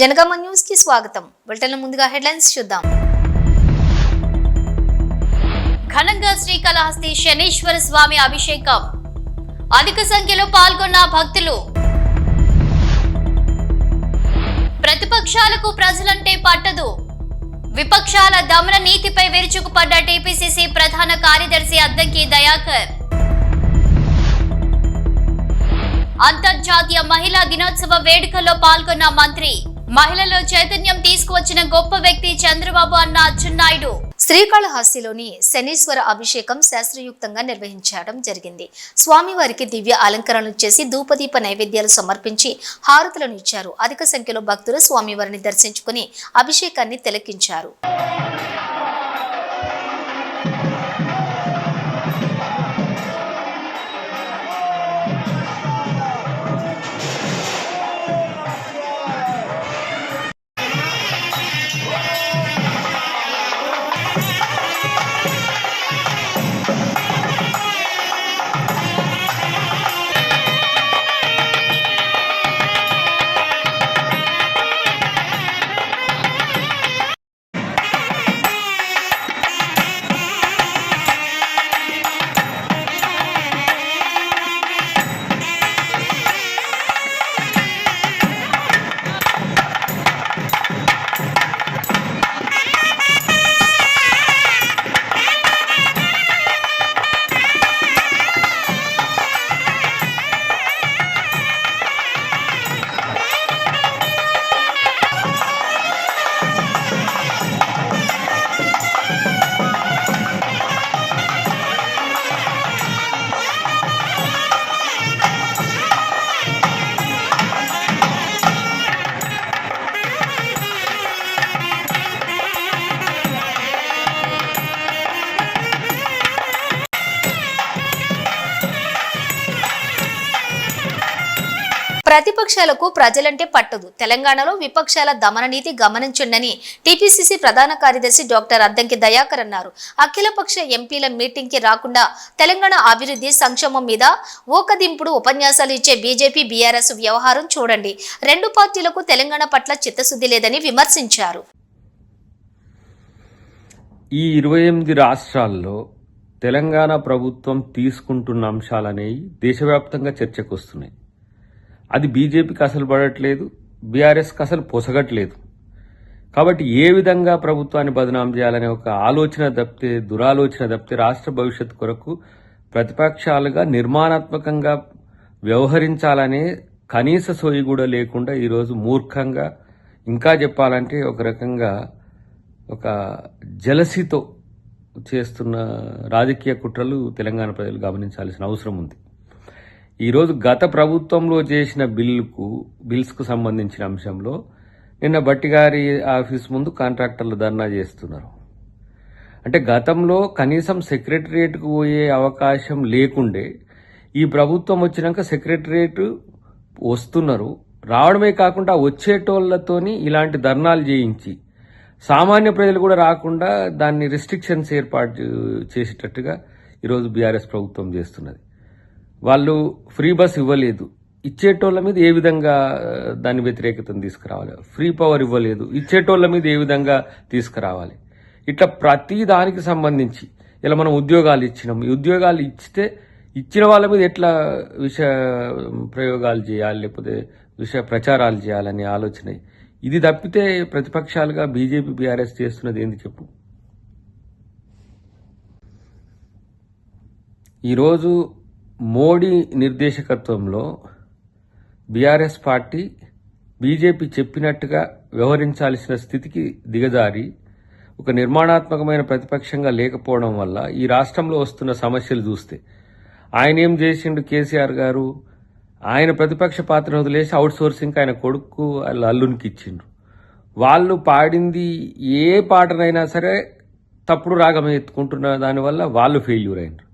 జనగామ న్యూస్కి స్వాగతం. బులెటిన్ ముందుగా హెడ్లైన్స్ చూద్దాం. ఘనంగా శ్రీకాళహస్తి శనీశ్వర స్వామి అభిషేకం. అధిక సంఖ్యలో పాల్గొన్న భక్తులు. ప్రతిపక్షాలకు ప్రజలంటే పట్టదు. విపక్షాల దమన నీతిపై విరుచుకుపడ్డ టీపీసీసీ ప్రధాన కార్యదర్శి అద్దంకి దయాకర్. అంతర్జాతీయ మహిళా దినోత్సవ వేడుకల్లో పాల్గొన్న మంత్రి. మహిళల్లో చైతన్యం తీసుకువచ్చిన గొప్ప వ్యక్తి చంద్రబాబు అన్న అచ్చెన్నాయుడు. శ్రీకాళహస్తిలోని శనీశ్వర అభిషేకం శాస్త్రయుక్తంగా నిర్వహించడం జరిగింది. స్వామివారికి దివ్య అలంకరణలు చేసి ధూపదీప నైవేద్యాలు సమర్పించి హారతులను ఇచ్చారు. అధిక సంఖ్యలో భక్తులు స్వామివారిని దర్శించుకుని అభిషేకాన్ని తిలకించారు. ప్రతిపక్షాలకు ప్రజలంటే పట్టదు. తెలంగాణలో విపక్షాల దమన నీతి గమనించండని టీపీసీసీ ప్రధాన కార్యదర్శి డాక్టర్ అద్దంకి దయాకర్ అన్నారు. అఖిలపక్ష ఎంపీల మీటింగ్కి రాకుండా తెలంగాణ అభివృద్ధి సంక్షేమం మీద ఊకదింపుడు ఉపన్యాసాలు ఇచ్చే బీజేపీ బీఆర్ఎస్ వ్యవహారం చూడండి. రెండు పార్టీలకు తెలంగాణ పట్ల చిత్తశుద్ధి లేదని విమర్శించారు. ఈ ఇరవై ఎనిమిది రాష్ట్రాల్లో తెలంగాణ ప్రభుత్వం తీసుకుంటున్న అంశాలనేవి దేశవ్యాప్తంగా చర్చకు వస్తున్నాయి అది బీజేపీకి అసలు పడట్లేదు బీఆర్ఎస్కి అసలు పొసగట్లేదు. కాబట్టి ఏ విధంగా ప్రభుత్వాన్ని బదనాం చేయాలనే ఒక ఆలోచన తప్పితే దురాలోచన తప్పితే రాష్ట్ర భవిష్యత్తు కొరకు ప్రతిపక్షాలుగా నిర్మాణాత్మకంగా వ్యవహరించాలనే కనీస సోయి కూడా లేకుండా ఈరోజు మూర్ఖంగా ఇంకా చెప్పాలంటే ఒక రకంగా ఒక జలసితో చేస్తున్న రాజకీయ కుట్రలు తెలంగాణ ప్రజలు గమనించాల్సిన అవసరం ఉంది. ఈరోజు గత ప్రభుత్వంలో చేసిన బిల్లుకు బిల్స్కు సంబంధించిన అంశంలో నిన్న బట్టి గారి ఆఫీస్ ముందు కాంట్రాక్టర్లు ధర్నా చేస్తున్నారు. అంటే గతంలో కనీసం సెక్రటరియేట్కు పోయే అవకాశం లేకుండే ఈ ప్రభుత్వం వచ్చినాక సెక్రటరియేట్ వస్తున్నారు. రావడమే కాకుండా వచ్చేటోళ్ళతోని ఇలాంటి ధర్నాలు చేయించి సామాన్య ప్రజలు కూడా రాకుండా దాన్ని రిస్ట్రిక్షన్స్ ఏర్పాటు చేసేటట్టుగా ఈరోజు బీఆర్ఎస్ ప్రభుత్వం చేస్తున్నది. వాళ్ళు ఫ్రీ బస్ ఇవ్వలేదు. ఇచ్చేటోళ్ళ మీద ఏ విధంగా దాని వ్యతిరేకతను తీసుకురావాలి? ఫ్రీ పవర్ ఇవ్వలేదు. ఇచ్చేటోళ్ళ మీద ఏ విధంగా తీసుకురావాలి? ఇట్లా ప్రతి దానికి సంబంధించి ఇలా మనం ఉద్యోగాలు ఇచ్చినాం. ఈ ఉద్యోగాలు ఇచ్చితే ఇచ్చిన వాళ్ళ మీద ఎట్లా విష ప్రయోగాలు చేయాలి? లేకపోతే విష ప్రచారాలు చేయాలనే ఆలోచన. ఇది తప్పితే ప్రతిపక్షాలుగా బీజేపీ బీఆర్ఎస్ చేస్తున్నది ఏంది చెప్పు? ఈరోజు మోడీ నిర్దేశకత్వంలో బీఆర్ఎస్ పార్టీ బీజేపీ చెప్పినట్టుగా వ్యవహరించాల్సిన స్థితికి దిగజారి ఒక నిర్మాణాత్మకమైన ప్రతిపక్షంగా లేకపోవడం వల్ల ఈ రాష్ట్రంలో వస్తున్న సమస్యలు చూస్తే. ఆయన ఏం చేసిండు కేసీఆర్ గారు? ఆయన ప్రతిపక్ష పాత్రను వదిలేసి అవుట్ సోర్సింగ్ ఆయన కొడుకు వాళ్ళ అల్లునికి ఇచ్చిండ్రు వాళ్ళు పాడింది ఏ పాటనైనా సరే తప్పుడు రాగం ఎత్తుకుంటున్న దానివల్ల వాళ్ళు ఫెయిల్యూర్ అయినారు.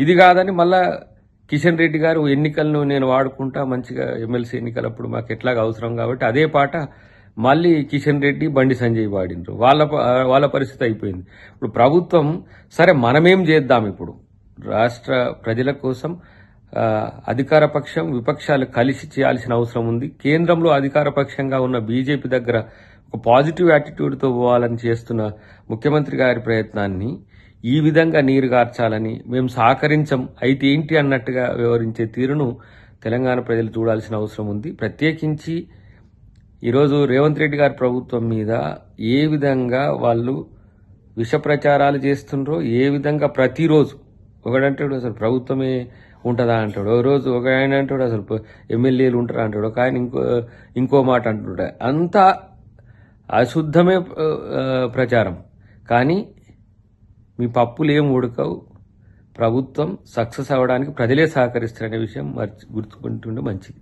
ఇది కాదని మళ్ళా కిషన్ రెడ్డి గారు ఎన్నికలను నేను వాడుకుంటా మంచిగా ఎమ్మెల్సీ ఎన్నికలప్పుడు మాకు ఎట్లాగా అవసరం కాబట్టి అదే పాట మళ్ళీ కిషన్ రెడ్డి బండి సంజయ్ వాడిండ్రు వాళ్ళ వాళ్ళ పరిస్థితి అయిపోయింది. ఇప్పుడు ప్రభుత్వం సరే మనమేం చేద్దాం ఇప్పుడు? రాష్ట్ర ప్రజల కోసం అధికార పక్షం విపక్షాలు కలిసి చేయాల్సిన అవసరం ఉంది. కేంద్రంలో అధికార పక్షంగా ఉన్న బీజేపీ దగ్గర ఒక పాజిటివ్ యాటిట్యూడ్తో పోవాలని చేస్తున్న ముఖ్యమంత్రి గారి ప్రయత్నాన్ని ఈ విధంగా నీరు గార్చాలని మేము సహకరించం. అయితే ఏంటి అన్నట్టుగా వివరించే తీరును తెలంగాణ ప్రజలు చూడాల్సిన అవసరం ఉంది. ప్రత్యేకించి ఈరోజు రేవంత్ రెడ్డి గారి ప్రభుత్వం మీద ఏ విధంగా వాళ్ళు విష ప్రచారాలు చేస్తుండ్రో ఏ విధంగా ప్రతిరోజు ఒకడంటాడు అసలు ప్రభుత్వమే ఉంటుందా అంటాడు. ఒక రోజు ఒక ఆయన అంటాడు అసలు ఎమ్మెల్యేలు ఉంటారా అంటాడు. ఒక ఆయన ఇంకో ఇంకో మాట అంటాడు అంతా అశుద్ధమే ప్రచారం. కానీ మీ పప్పులు ఏం ఉడకవు. ప్రభుత్వం సక్సెస్ అవ్వడానికి ప్రజలే సహకరిస్తారనే విషయం మర్చి గుర్తుకుంటుండే మంచిది.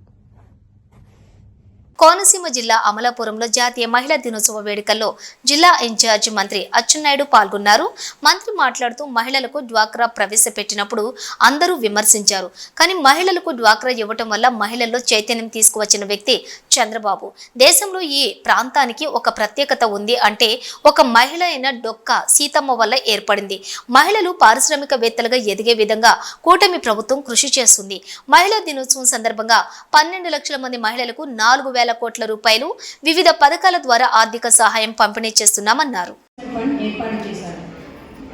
కోనసీమ జిల్లా అమలాపురంలో జాతీయ మహిళా దినోత్సవ వేడుకల్లో జిల్లా ఇన్ఛార్జ్ మంత్రి అచ్చెన్నాయుడు పాల్గొన్నారు. మంత్రి మాట్లాడుతూ మహిళలకు డ్వాక్రా ప్రవేశపెట్టినప్పుడు అందరూ విమర్శించారు. కానీ మహిళలకు డ్వాక్రా ఇవ్వటం వల్ల మహిళల్లో చైతన్యం తీసుకువచ్చిన వ్యక్తి చంద్రబాబు. దేశంలో ఈ ప్రాంతానికి ఒక ప్రత్యేకత ఉంది అంటే ఒక మహిళ అయిన డొక్క సీతమ్మ వల్ల ఏర్పడింది. మహిళలు పారిశ్రామికవేత్తలుగా ఎదిగే విధంగా కూటమి ప్రభుత్వం కృషి చేస్తుంది. మహిళా దినోత్సవం సందర్భంగా పన్నెండు లక్షల మంది మహిళలకు నాలుగు వేల కోట్ల రూపాయలు వివిధ పథకాల ద్వారా ఆర్థిక సహాయం పంపిణీ చేస్తున్నామన్నారు. ఫండ్ ఏర్పాటు చేశారు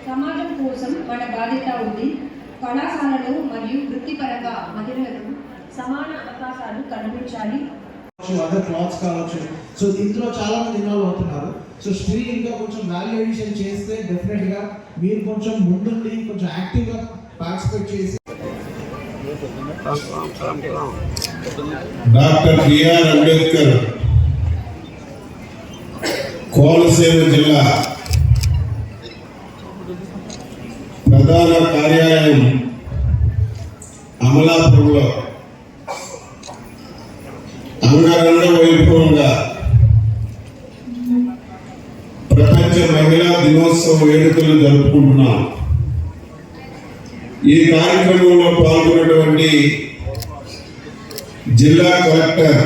సమాజం కోసం మన బాధ్యత ఉంది. కళాశాలలు మరియు వృత్తిపరంగా మహిళలకు సమాన అవకాశాలు కల్పించాలి. అదర్ క్లాత్స్ కావచ్చు. సో ఇందులో చాలా మంది ఇన్వాల్వ్ అవుతున్నారు. సో స్త్రీ ఇంకా కొంచెం వాల్యూ ఎడిషన్ చేస్తే డెఫినెట్గా మీరు కొంచెం ముందుండి కొంచెం యాక్టివ్గా పార్టిసిపేట్ చేసి డాక్టర్ బిఆర్ అంబేద్కర్ కోనసీమ జిల్లా ప్రధాన కార్యాలయం అమలాపురంలో. అంగరంగ వైభవంగా ప్రపంచ మహిళా దినోత్సవ వేడుకలు జరుపుకుంటున్నాం. ఈ కార్యక్రమంలో పాల్గొన్నటువంటి జిల్లా కలెక్టర్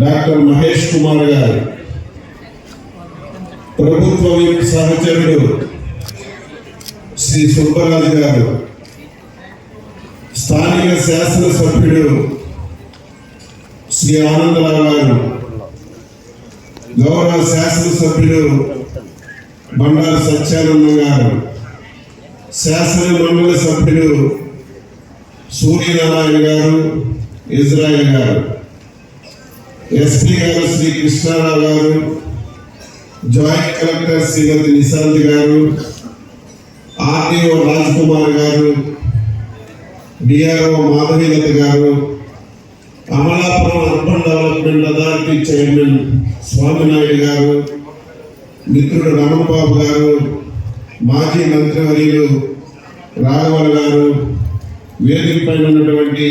డాక్టర్ మహేష్ కుమార్ గారు ప్రభుత్వ సహచరుడు శ్రీ సుబ్బరాజు గారు స్థానిక శాసనసభ్యుడు శ్రీ ఆనందరావు గారు గౌరవ శాసనసభ్యుడు బండారు సత్యానందం గారు శాసన మండలి సభ్యుడు సూర్యనారాయణ గారు ఇజ్రాయిల్ గారు ఎస్పీ గారు శ్రీ కృష్ణారావు గారు జాయింట్ కలెక్టర్ శ్రీమతి నిశాంత్ గారు RDO Raj Kumar garu DRO Madhavilatha garu Amalapuram urban development authority chairman Swaminaidu garu మిత్రుడు రమణబాబు గారు మాజీ మంత్రివర్యులు రాఘవన్ గారు వేదికపై ఉన్నటువంటి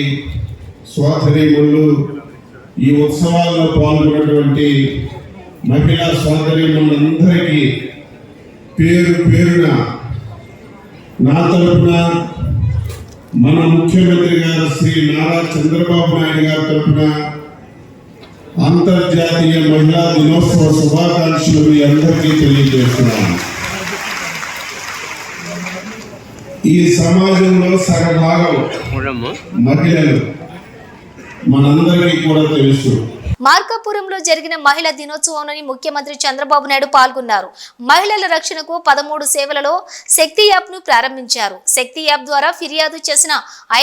స్వాధరీములు ఈ ఉత్సవాల్లో పాల్గొన్నటువంటి మహిళా స్వాధరీములందరికీ పేరు పేరున నా తరపున మన ముఖ్యమంత్రి గారు శ్రీ నారా చంద్రబాబు నాయుడు గారి తరపున అంతర్జాతీయ మహిళా దినోత్సవ శుభాకాంక్షలు మీ అందరికీ తెలియజేస్తున్నాను. ఈ సమాజంలో సగభాగం మహిళలు. మనందరికీ కూడా తెలుసు. మార్కాపురంలో జరిగిన మహిళా దినోత్సవంలోని ముఖ్యమంత్రి చంద్రబాబు నాయుడు పాల్గొన్నారు. మహిళల రక్షణకు పదమూడు సేవలలో శక్తి యాప్ను ప్రారంభించారు. శక్తి యాప్ ద్వారా ఫిర్యాదు చేసిన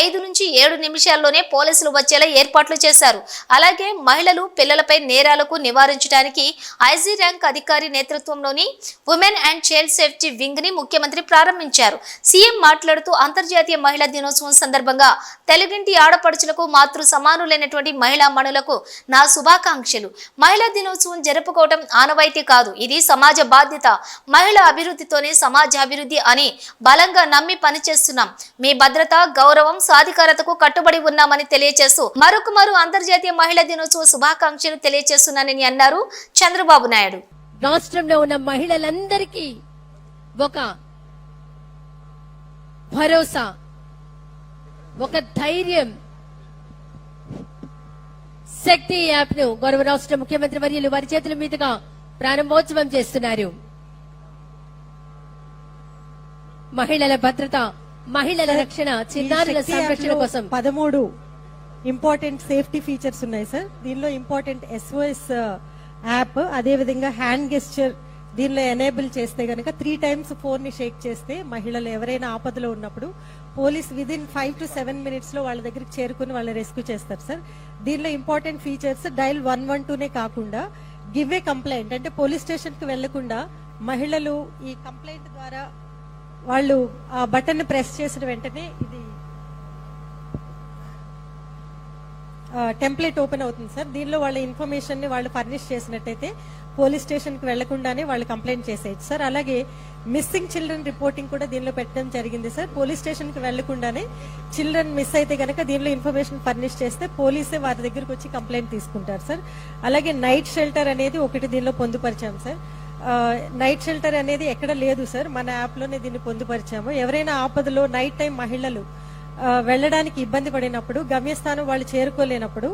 ఐదు నుంచి ఏడు నిమిషాల్లోనే పోలీసులు వచ్చేలా ఏర్పాట్లు చేశారు. అలాగే మహిళలు పిల్లలపై నేరాలకు నివారించడానికి ఐజీ ర్యాంక్ అధికారి నేతృత్వంలోని ఉమెన్ అండ్ చైల్డ్ సేఫ్టీ వింగ్ని ముఖ్యమంత్రి ప్రారంభించారు. సీఎం మాట్లాడుతూ అంతర్జాతీయ మహిళా దినోత్సవం సందర్భంగా తెలుగింటి ఆడపడుచులకు మాతృ సమానులైనటువంటి మహిళా మణులకు నా శుభాకాంక్షలు. మహిళా దినోత్సవం జరుపుకోవడం ఆనవాయితీ కాదు. ఇది సమాజ బాధ్యత. మహిళా అభివృద్ధితోనే సమాజ అభివృద్ధి అని బలంగా నమ్మి పనిచేస్తున్నాం. మీ భద్రత గౌరవం సాధికారతకు కట్టుబడి ఉన్నామని తెలియజేస్తూ మరొక మరో అంతర్జాతీయ మహిళా దినోత్సవ శుభాకాంక్షలు తెలియజేస్తున్నానని అన్నారు చంద్రబాబు నాయుడు. రాష్ట్రంలో ఉన్న మహిళలందరికీ ఒక భరోసా ఒక ధైర్యం శక్తి యాప్ను గౌరవ రాష్ట్ర ముఖ్యమంత్రి వర్యులు వారి చేతుల మీదుగా ప్రారంభోత్సవం చేస్తున్నారు. మహిళల భద్రత మహిళల రక్షణ చిన్నారుల సంరక్షణ కోసం. పదమూడు ఇంపార్టెంట్ సేఫ్టీ ఫీచర్స్ ఉన్నాయి సార్. దీనిలో ఇంపార్టెంట్ ఎస్ఓఎస్ యాప్ అదే విధంగా హ్యాండ్ గెస్చర్ దీనిలో ఎనేబుల్ చేస్తే గనక త్రీ టైమ్స్ ఫోన్ని షేక్ చేస్తే మహిళలు ఎవరైనా ఆపదలో ఉన్నప్పుడు police within five to seven మినిట్స్లో వాళ్ళ దగ్గరికి చేరుకుని వాళ్ళని రెస్క్యూ చేస్తారు సార్. దీనిలో important features dial one one టూనే కాకుండా గివ్ ఏ కంప్లైంట్. అంటే పోలీస్ స్టేషన్కి వెళ్ళకుండా మహిళలు ఈ కంప్లైంట్ ద్వారా వాళ్ళు ఆ బటన్ ప్రెస్ చేసిన వెంటనే ఇది టెంప్లెట్ ఓపెన్ అవుతుంది సార్. దీనిలో వాళ్ళ ఇన్ఫర్మేషన్ని వాళ్ళు ఫర్నిష్ చేసినట్టయితే పోలీస్ స్టేషన్కి వెళ్ళకుండానే వాళ్ళు కంప్లైంట్ చేసేయచ్చు. సార్ అలాగే మిస్సింగ్ చిల్డ్రన్ రిపోర్టింగ్ కూడా దీనిలో పెట్టడం జరిగింది సార్. పోలీస్ స్టేషన్కి వెళ్ళకుండానే చిల్డ్రన్ మిస్ అయితే కనుక దీనిలో ఇన్ఫర్మేషన్ ఫర్నిష్ చేస్తే పోలీసే వారి దగ్గరకు వచ్చి కంప్లైంట్ తీసుకుంటారు సార్. అలాగే నైట్ షెల్టర్ అనేది ఒకటి దీనిలో పొందుపరిచాం సార్. నైట్ షెల్టర్ అనేది ఎక్కడ లేదు సార్. మన యాప్లోనే దీన్ని పొందుపరిచాము. ఎవరైనా ఆపదలో నైట్ టైం మహిళలు వెళ్ళడానికి ఇబ్బంది పడినప్పుడు గమ్యస్థానం వాళ్ళు చేరుకోలేనప్పుడు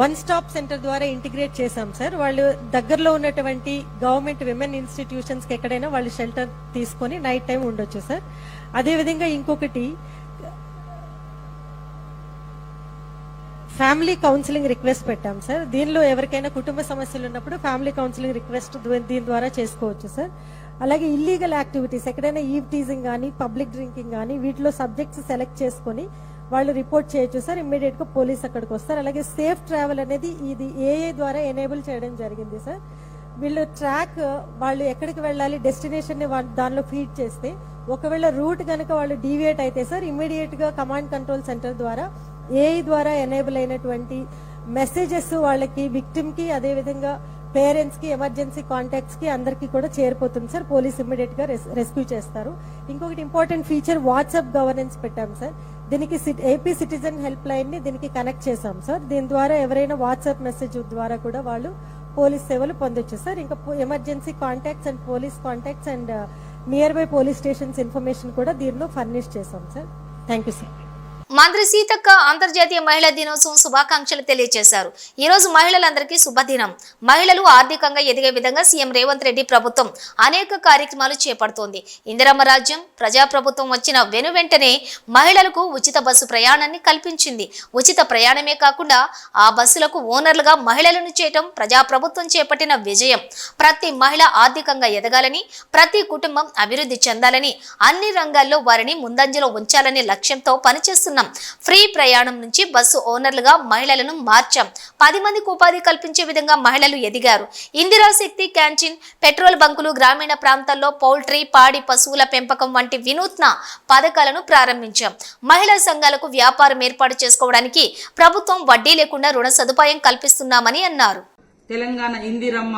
వన్ స్టాప్ సెంటర్ ద్వారా ఇంటిగ్రేట్ చేశాం సార్. వాళ్ళు దగ్గరలో ఉన్నటువంటి గవర్నమెంట్ విమెన్ ఇన్స్టిట్యూషన్స్కి ఎక్కడైనా వాళ్ళు షెల్టర్ తీసుకొని నైట్ టైం ఉండొచ్చు సార్. అదేవిధంగా ఇంకొకటి ఫ్యామిలీ కౌన్సిలింగ్ రిక్వెస్ట్ పెట్టాం సార్. దీనిలో ఎవరికైనా కుటుంబ సమస్యలు ఉన్నప్పుడు ఫ్యామిలీ కౌన్సిలింగ్ రిక్వెస్ట్ దీని ద్వారా చేసుకోవచ్చు సార్. అలాగే ఇల్లీగల్ యాక్టివిటీస్ ఎక్కడైనా ఈవ్ టీజింగ్ కానీ పబ్లిక్ డ్రింకింగ్ కానీ వీటిలో సబ్జెక్ట్స్ సెలెక్ట్ చేసుకొని వాళ్ళు రిపోర్ట్ చేయొచ్చు. సార్ ఇమ్మీడియట్గా పోలీస్ అక్కడికి వస్తారు. అలాగే సేఫ్ ట్రావెల్ అనేది ఇది ఏఏ ద్వారా ఎనేబుల్ చేయడం జరిగింది సార్. వీళ్ళు ట్రాక్ వాళ్ళు ఎక్కడికి వెళ్ళాలి డెస్టినేషన్ని దానిలో ఫీడ్ చేస్తే ఒకవేళ రూట్ కనుక వాళ్ళు డీవియేట్ అయితే సార్ ఇమ్మీడియట్గా కమాండ్ కంట్రోల్ సెంటర్ ద్వారా ఏఐ ద్వారా ఎనేబుల్ అయినటువంటి మెసేజెస్ వాళ్ళకి విక్టిమ్కి అదే విధంగా పేరెంట్స్కి ఎమర్జెన్సీ కాంటాక్ట్స్కి అందరికీ కూడా చేరిపోతుంది సార్. పోలీస్ ఇమ్మీడియట్గా రెస్క్యూ చేస్తారు. ఇంకొకటి ఇంపార్టెంట్ ఫీచర్ వాట్సాప్ గవర్నెన్స్ పెట్టాం సార్. దీనికి ఏపీ సిటిజన్ హెల్ప్ లైన్ని దీనికి కనెక్ట్ చేశాం సార్ దీని ద్వారా ఎవరైనా వాట్సాప్ మెసేజ్ ద్వారా కూడా వాళ్ళు పోలీస్ సేవలు పొందొచ్చు సార్ ఇంకా emergency contacts and police contacts and nearby police stations information కూడా దీనిలో ఫర్నిష్ చేశాం సార్ థ్యాంక్ యూ సార్ మంత్రి సీతక్క అంతర్జాతీయ మహిళా దినోత్సవం శుభాకాంక్షలు తెలియజేశారు. ఈ రోజు మహిళలందరికీ శుభదినం. మహిళలు ఆర్థికంగా ఎదిగే విధంగా సీఎం రేవంత్ రెడ్డి ప్రభుత్వం అనేక కార్యక్రమాలు చేపడుతోంది. ఇందిరమ్మ రాజ్యం ప్రజాప్రభుత్వం వచ్చిన వెను వెంటనే మహిళలకు ఉచిత బస్సు ప్రయాణాన్ని కల్పించింది. ఉచిత ప్రయాణమే కాకుండా ఆ బస్సులకు ఓనర్లుగా మహిళలను చేయటం ప్రజాప్రభుత్వం చేపట్టిన విజయం. ప్రతి మహిళ ఆర్థికంగా ఎదగాలని ప్రతి కుటుంబం అభివృద్ధి చెందాలని అన్ని రంగాల్లో వారిని ముందంజలో ఉంచాలనే లక్ష్యంతో తీసుకున్నాం ఫ్రీ ప్రయాణం నుంచి బస్సు ఓనర్లుగా మహిళలను మార్చాం. పది మందికి ఉపాధి కల్పించే విధంగా మహిళలు ఎదిగారు. ఇందిరా శక్తి క్యాంటీన్ పెట్రోల్ బంకులు గ్రామీణ ప్రాంతాల్లో పౌల్ట్రీ పాడి పశువుల పెంపకం వంటి వినూత్న పథకాలను ప్రారంభించాం. మహిళా సంఘాలకు వ్యాపారం ఏర్పాటు చేసుకోవడానికి ప్రభుత్వం వడ్డీ లేకుండా రుణ సదుపాయం కల్పిస్తున్నామని అన్నారు. తెలంగాణ ఇందిరమ్మ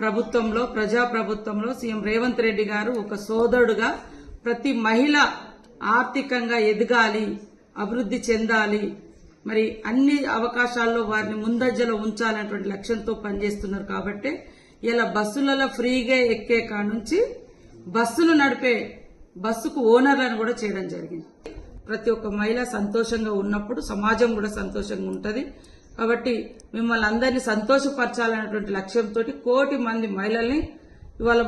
ప్రభుత్వంలో ప్రజా ప్రభుత్వంలో సీఎం రేవంత్ రెడ్డి గారు ఒక సోదరుడుగా ప్రతి మహిళ ఆర్థికంగా ఎదగాలి అభివృద్ధి చెందాలి. మరి అన్ని అవకాశాల్లో వారిని ముందజ్జలో ఉంచాలనేటువంటి లక్ష్యంతో పనిచేస్తున్నారు కాబట్టి ఇలా బస్సులలో ఫ్రీగా ఎక్కే కాడ నుంచి బస్సులు నడిపే బస్సుకు ఓనర్లను కూడా చేయడం జరిగింది. ప్రతి ఒక్క మహిళ సంతోషంగా ఉన్నప్పుడు సమాజం కూడా సంతోషంగా ఉంటుంది. కాబట్టి మిమ్మల్ని అందరినీ సంతోషపరచాలనేటువంటి లక్ష్యంతో కోటి మంది మహిళల్ని ఇవాళ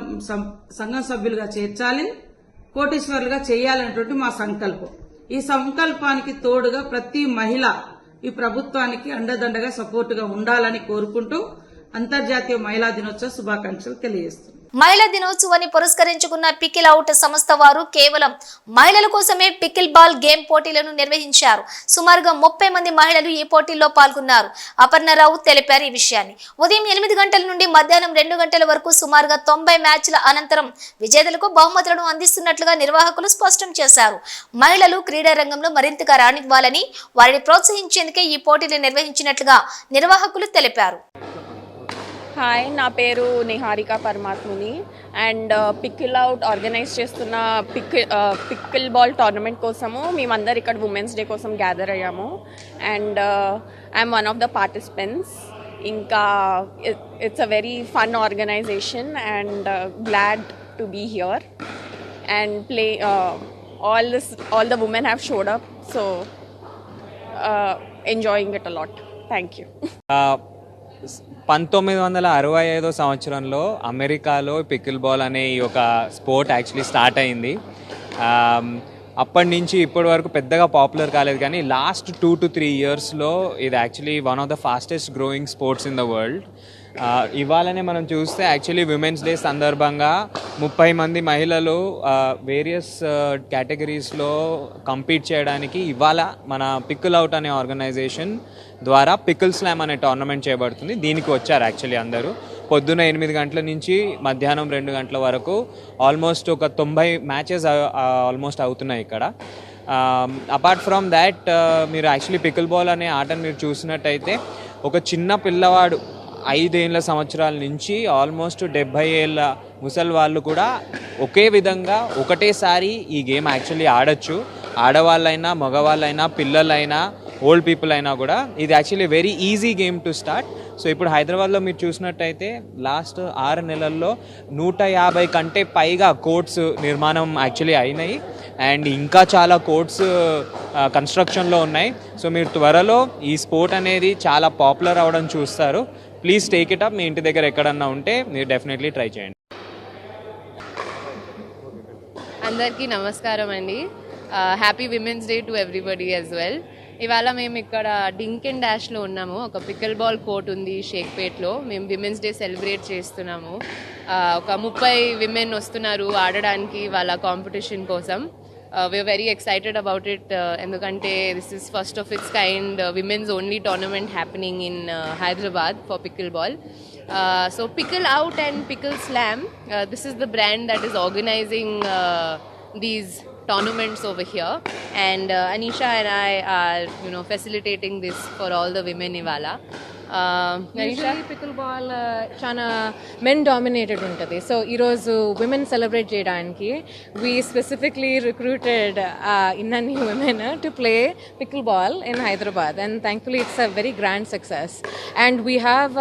సంఘం సభ్యులుగా చేర్చాలి. కోటేశ్వరులుగా చేయాలనేటువంటి మా సంకల్పం. ఈ సంకల్పానికి తోడుగా ప్రతి మహిళ ఈ ప్రభుత్వానికి అండదండగా సపోర్టుగా ఉండాలని కోరుకుంటూ అంతర్జాతీయ మహిళా దినోత్సవ శుభాకాంక్షలు తెలియజేస్తున్నాను మహిళా దినోత్సవాన్ని పురస్కరించుకున్న పికిల్ అవుట్ సంస్థ వారు కేవలం మహిళల కోసమే పికిల్ బాల్ గేమ్ పోటీలను నిర్వహించారు. సుమారుగా ముప్పై మంది మహిళలు ఈ పోటీల్లో పాల్గొన్నారు. అపర్ణరావు తెలిపారు ఈ విషయాన్ని. ఉదయం ఎనిమిది గంటల నుండి మధ్యాహ్నం రెండు గంటల వరకు సుమారుగా తొంభై మ్యాచ్ల అనంతరం విజేతలకు బహుమతులను అందిస్తున్నట్లుగా నిర్వాహకులు స్పష్టం చేశారు. మహిళలు క్రీడా రంగంలో మరింతగా రాణివ్వాలని వారిని ప్రోత్సహించేందుకే ఈ పోటీలు నిర్వహించినట్లుగా నిర్వాహకులు తెలిపారు. హాయ్ నా పేరు Niharika Paramatmuni. And pickle out organise చేస్తున్న పిక్ పిక్కిల్ బాల్ టోర్నమెంట్ కోసము మేమందరు ఇక్కడ ఉమెన్స్ డే కోసం గ్యాదర్ అయ్యాము. And I'm one of the participants ఇంకా it's a very fun organisation and glad to be here and play all this all the women have showed up so enjoying it a lot thank you పంతొమ్మిది వందల అరవై ఐదో సంవత్సరంలో అమెరికాలో pickle ball అనే ఈ ఒక స్పోర్ట్ యాక్చువల్లీ స్టార్ట్ అయింది. అప్పటి నుంచి ఇప్పటి వరకు పెద్దగా పాపులర్ కాలేదు కానీ లాస్ట్ టూ టు త్రీ ఇయర్స్లో ఇది actually one of the fastest growing sports in the world. ఇవాళనే మనం చూస్తే యాక్చువల్లీ విమెన్స్ డే సందర్భంగా ముప్పై మంది మహిళలు వేరియస్ కేటగిరీస్లో కంపీట్ చేయడానికి ఇవాళ మన పిక్కుల్ అవుట్ అనే ఆర్గనైజేషన్ ద్వారా పిక్కుల్ స్లామ్ అనే టోర్నమెంట్ చేయబడుతుంది దీనికి వచ్చారు యాక్చువల్లీ అందరూ. పొద్దున ఎనిమిది గంటల నుంచి మధ్యాహ్నం రెండు గంటల వరకు ఆల్మోస్ట్ ఒక తొంభై మ్యాచెస్ ఆల్మోస్ట్ అవుతున్నాయి ఇక్కడ. అపార్ట్ ఫ్రమ్ దాట్ మీరు యాక్చువల్లీ పికిల్ బాల్ అనే ఆటను మీరు చూసినట్టయితే ఒక చిన్న పిల్లవాడు ఐదేళ్ళ సంవత్సరాల నుంచి ఆల్మోస్ట్ డెబ్భై ఏళ్ళ ముసలి వాళ్ళు కూడా ఒకే విధంగా ఒకటేసారి ఈ గేమ్ యాక్చువల్లీ ఆడచ్చు. ఆడవాళ్ళైనా మగవాళ్ళైనా పిల్లలైనా ఓల్డ్ పీపుల్ అయినా కూడా ఇది actually very easy game to start. So ఇప్పుడు హైదరాబాద్లో మీరు చూసినట్టయితే లాస్ట్ ఆరు నెలల్లో నూట యాభై కంటే పైగా కోర్ట్స్ నిర్మాణం యాక్చువల్లీ అయినాయి. అండ్ ఇంకా చాలా కోర్ట్స్ కన్స్ట్రక్షన్లో ఉన్నాయి. సో మీరు త్వరలో ఈ స్పోర్ట్ అనేది చాలా పాపులర్ అవ్వడం చూస్తారు. ప్లీజ్ టేక్ ఇట్ అప్ మీ ఇంటి దగ్గర ఎక్కడన్నా ఉంటే మీరు డెఫినెట్లీ ట్రై చేయండి. అందరికీ నమస్కారం అండి. Happy women's day to everybody as well. ఇవాళ మేము ఇక్కడ డింక్ అండ్ డాష్లో ఉన్నాము. ఒక పికల్ బాల్ కోర్ట్ ఉంది షేక్పేట్లో. మేము విమెన్స్ డే సెలబ్రేట్ చేస్తున్నాము. ఒక ముప్పై విమెన్ వస్తున్నారు ఆడడానికి వాళ్ళ కాంపిటీషన్ కోసం. Uh, we're very excited about it, uh, Endukante. This is first of its kind uh, women's only tournament happening in uh, Hyderabad for pickleball. Uh, so Pickle Out and Pickle Slam, uh, this is the brand that is organizing uh, these tournaments over here and Anisha and I are you know facilitating this for all the women Ivala. Uh? Pickle ball చాలా men dominated ఉంటుంది. So ఈరోజు women celebrate చేయడానికి we specifically recruited ఇన్నన్ని women to play pickle ball in Hyderabad and thankfully it's a very grand success and we have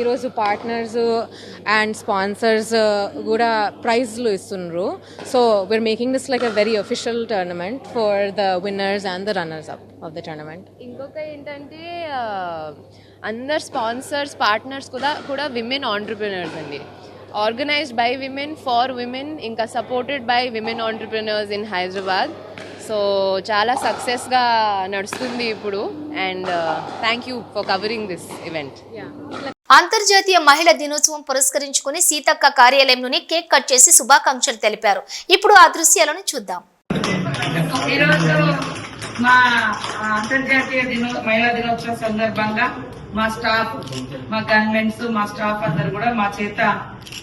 ఈరోజు partners and sponsors కూడా ప్రైజ్లు ఇస్తున్నారు so we are making this like a very official tournament for the winners and the runners up of the tournament ఇంకొక ఏంటంటే uh, అందరు sponsors partners కూడా కూడా women entrepreneurs అండి. Organised by women for women ఇంకా supported by women entrepreneurs in Hyderabad so చాలా సక్సెస్గా నడుస్తుంది ఇప్పుడు. And thank you for covering this event అంతర్జాతీయ మహిళా దినోత్సవం పురస్కరించుకుని సీతక్క కార్యాలయంలోని కేక్ కట్ చేసి శుభాకాంక్షలు తెలిపారు. ఇప్పుడు ఆ దృశ్యాలను చూద్దాం. ఈరోజు మా అంతర్జాతీయ దినో మహిళా దినోత్సవం సందర్భంగా మా స్టాఫ్ మా గన్మెన్స్ మా స్టాఫ్ అందరు కూడా మా చేత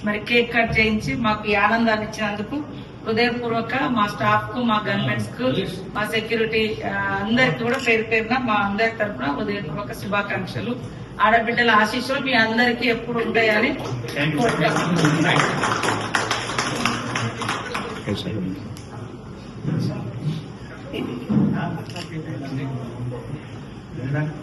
మరి కేక్ కట్ చేయించి మాకు ఈ ఆనందాన్ని ఇచ్చినందుకు హృదయపూర్వక మా స్టాఫ్కు మా గవర్నమెంట్స్కు మా సెక్యూరిటీ అందరికి కూడా పేరు పేరున మా అందరి తరఫున హృదయపూర్వక శుభాకాంక్షలు. ఆడబిడ్డల ఆశీస్సులు మీ అందరికీ ఎప్పుడు ఉంటాయని కోరుకుంటున్నాను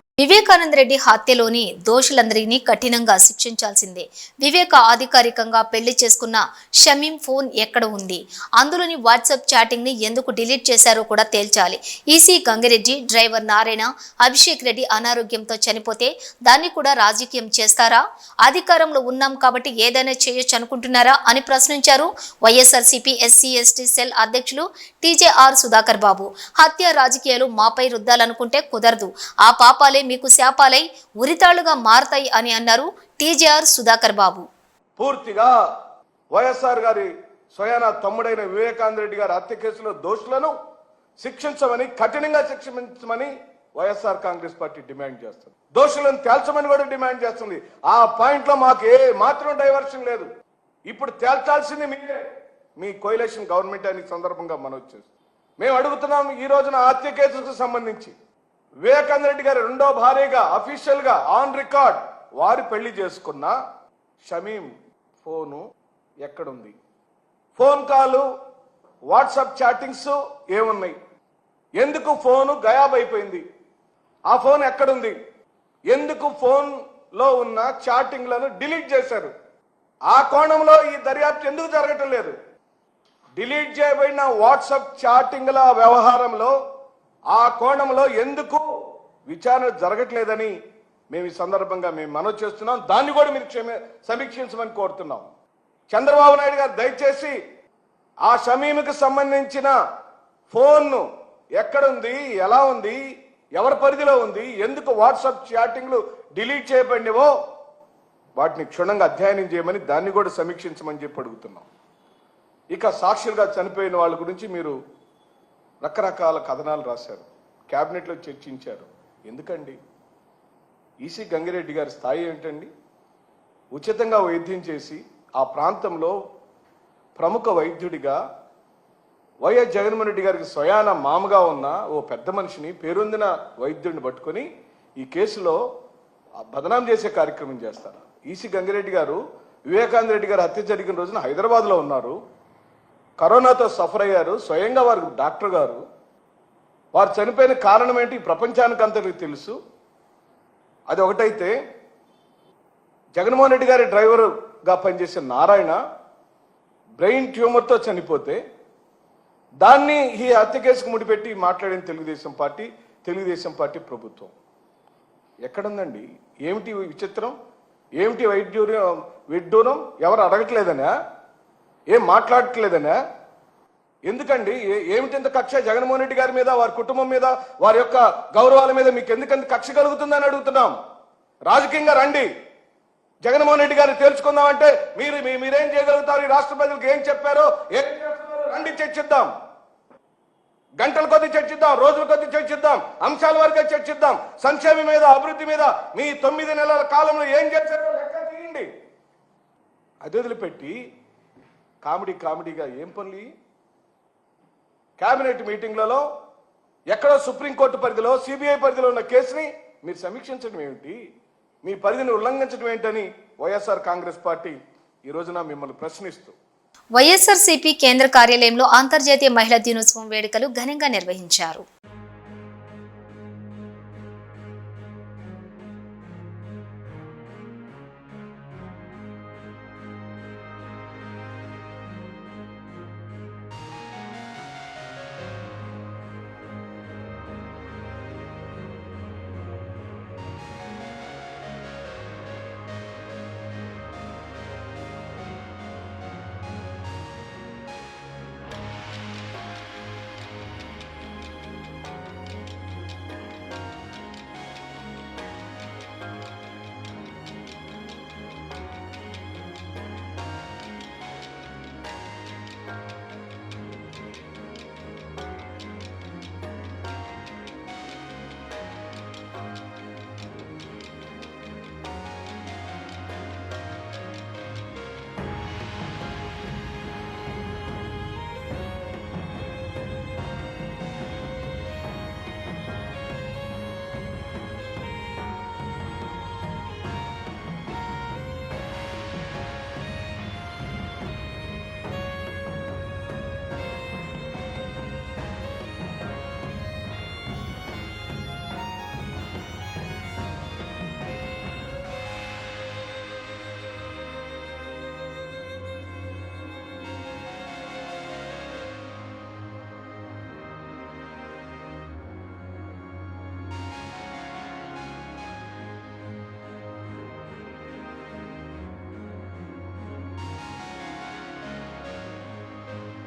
వివేకానంద రెడ్డి హత్యలోని దోషులందరినీ కఠినంగా శిక్షించాల్సిందే. వివేక అధికారికంగా పెళ్ళి చేసుకున్న షమీం ఫోన్ ఎక్కడ ఉంది? అందులోని వాట్సాప్ చాటింగ్ని ఎందుకు డిలీట్ చేశారో కూడా తేల్చాలి. ఈసీ గంగిరెడ్డి డ్రైవర్ నారాయణ అభిషేక్ రెడ్డి అనారోగ్యంతో చనిపోతే దాన్ని కూడా రాజకీయం చేస్తారా? అధికారంలో ఉన్నాం కాబట్టి ఏదైనా చేయొచ్చు అనుకుంటున్నారా అని ప్రశ్నించారు వైఎస్ఆర్సీపీ ఎస్సీ ఎస్టీ సెల్ అధ్యక్షులు టీజేఆర్ సుధాకర్ బాబు. హత్య రాజకీయాలు మాపై రుద్దాలనుకుంటే కుదరదు. ఆ పాపాలే మీకు శాపాలై ఉరితాళ్ళుగా మారతాయి అని అన్నారు టీజీఆర్ సుధాకర్ బాబు. పూర్తిగా వైఎస్ఆర్ గారి స్వయాన తమ్ముడైన వివేకానంద రెడ్డి గారి హత్య కేసులో దోషులను శిక్షించమని కఠినంగా శిక్షించమని వైఎస్ఆర్ కాంగ్రెస్ పార్టీ డిమాండ్ చేస్తుంది. దోషులను తేల్చమని కూడా డిమాండ్ చేస్తుంది. ఆ పాయింట్లో మాకు ఏ మాత్రం డైవర్షన్ లేదు. ఇప్పుడు తేల్చాల్సింది మీరే. మీ కోయిలేషన్ గవర్నమెంట్ అని సందర్భంగా మనం వచ్చేసి మేము అడుగుతున్నాం ఈ రోజున హత్య కేసుకు సంబంధించి. వివేకానంద రెడ్డి గారి రెండో భార్యగా అఫీషియల్గా ఆన్ రికార్డ్ వారు పెళ్ళి చేసుకున్న షమీం ఫోను ఎక్కడుంది? ఫోన్ కాలు వాట్సాప్ చాటింగ్స్ ఏమున్నాయి? ఎందుకు ఫోను గయాబ్ అయిపోయింది? ఆ ఫోన్ ఎక్కడుంది? ఎందుకు ఫోన్లో ఉన్న చాటింగ్లను డిలీట్ చేశారు? ఆ కోణంలో ఈ దర్యాప్తు ఎందుకు జరగటం లేదు? డిలీట్ చేయబడిన వాట్సాప్ చాటింగ్ల వ్యవహారంలో ఆ కోణంలో ఎందుకు విచారణ జరగట్లేదని మేము ఈ సందర్భంగా మేము మనవి చేస్తున్నాం. దాన్ని కూడా మీరు క్షమ సమీక్షించమని కోరుతున్నాం. చంద్రబాబు నాయుడు గారు దయచేసి ఆ షమీముకు సంబంధించిన ఫోన్ను ఎక్కడుంది ఎలా ఉంది ఎవరి పరిధిలో ఉంది ఎందుకు వాట్సాప్ చాటింగ్లు డిలీట్ చేయబడినవో వాటిని క్షుణ్ణంగా అధ్యయనం చేయమని దాన్ని కూడా సమీక్షించమని చెప్పి అడుగుతున్నాం. ఇక సాక్షులుగా చనిపోయిన వాళ్ళ గురించి మీరు రకరకాల కథనాలు రాశారు. క్యాబినెట్లో చర్చించారు. ఎందుకండి? ఈసీ గంగిరెడ్డి గారి స్థాయి ఏంటండి? ఉచితంగా వైద్యం చేసి ఆ ప్రాంతంలో ప్రముఖ వైద్యుడిగా వైఎస్ జగన్మోహన్ రెడ్డి గారికి స్వయాన మామగా ఉన్న ఓ పెద్ద మనిషిని పేరొందిన వైద్యుడిని పట్టుకొని ఈ కేసులో బదనాం చేసే కార్యక్రమం చేస్తారు. ఈసీ గంగిరెడ్డి గారు వివేకానంద రెడ్డి గారు హత్య జరిగిన రోజున హైదరాబాద్లో ఉన్నారు. కరోనాతో సఫర్ అయ్యారు. స్వయంగా వారు డాక్టర్ గారు. వారు చనిపోయిన కారణం ఏంటి? ప్రపంచానికి అంతటికి తెలుసు. అది ఒకటైతే జగన్మోహన్ రెడ్డి గారి డ్రైవర్గా పనిచేసిన నారాయణ బ్రెయిన్ ట్యూమర్తో చనిపోతే దాన్ని ఈ హత్య కేసుకు ముడిపెట్టి మాట్లాడిన తెలుగుదేశం పార్టీ తెలుగుదేశం పార్టీ ప్రభుత్వం. ఎక్కడుందండి? ఏమిటి విచిత్రం? ఏమిటి వైద్యూర్యం విడ్డూరం? ఎవరు అడగట్లేదనా? ఏం మాట్లాడట్లేదనా? ఎందుకండి? ఏమిటింత కక్ష? జగన్మోహన్ రెడ్డి గారి మీద వారి కుటుంబం మీద వారి యొక్క గౌరవాల మీద మీకు ఎందుకంత కక్ష కలుగుతుందని అడుగుతున్నాం? రాజకీయంగా రండి. జగన్మోహన్ రెడ్డి గారిని తేల్చుకుందామంటే మీరు మీరేం చేయగలుగుతారు? ఈ రాష్ట్ర ప్రజలకు ఏం చెప్పారో ఏం చేస్తున్నారో రండి చర్చిద్దాం. గంటల కొద్ది చర్చిద్దాం రోజుల కొద్ది చర్చిద్దాం అంశాల వరకే చర్చిద్దాం. సంక్షేమం మీద అభివృద్ధి మీద మీ తొమ్మిది నెలల కాలంలో ఏం చేశారో లెక్క తీయండి. అది వదిలిపెట్టి కామెడీ కామెడీగా ఏం పనులు? క్యాబినెట్ కేబినెట్ మీటింగ్లలో ఎక్కడో సుప్రీంకోర్టు పరిధిలో సిబిఐ పరిధిలో ఉన్న కేసుని మీరు సమీక్షించడం ఏమిటి? మీ పరిధిని ఉల్లంఘించడం ఏంటని వైఎస్ఆర్ కాంగ్రెస్ పార్టీ ఈ రోజున మిమ్మల్ని ప్రశ్నిస్తూ. వైఎస్ఆర్సీపీ కేంద్ర కార్యాలయంలో అంతర్జాతీయ మహిళా దినోత్సవం వేడుకలు ఘనంగా నిర్వహించారు.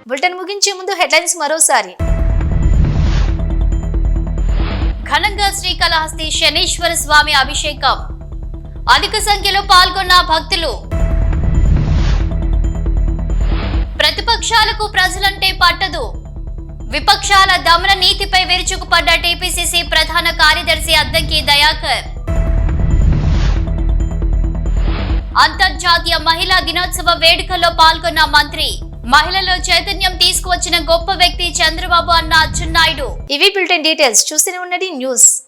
బులెటిన్ ముగించే ముందు హెడ్లైన్స్ మరోసారి. ఘనంగా శ్రీకాళహస్తి శనీశ్వర స్వామి అభిషేకం. అధిక సంఖ్యలో పాల్గొన్న భక్తులు. ప్రతిపక్షాలకు ప్రజలంటే పట్టదు. విపక్షాల దమన నీతిపై విరుచుకుపడ్డ టీపీసీసీ ప్రధాన కార్యదర్శి అద్దంకి దయాకర్. అంతర్జాతీయ మహిళా దినోత్సవ వేడుకల్లో పాల్గొన్న మంత్రి. మహిళల్లో చైతన్యం తీసుకువచ్చిన గొప్ప వ్యక్తి చంద్రబాబు అన్న అచ్చెన్నాయుడు. ఇవి బులెటిన్ డీటెయిల్స్. చూస్తూనే ఉన్నది న్యూస్.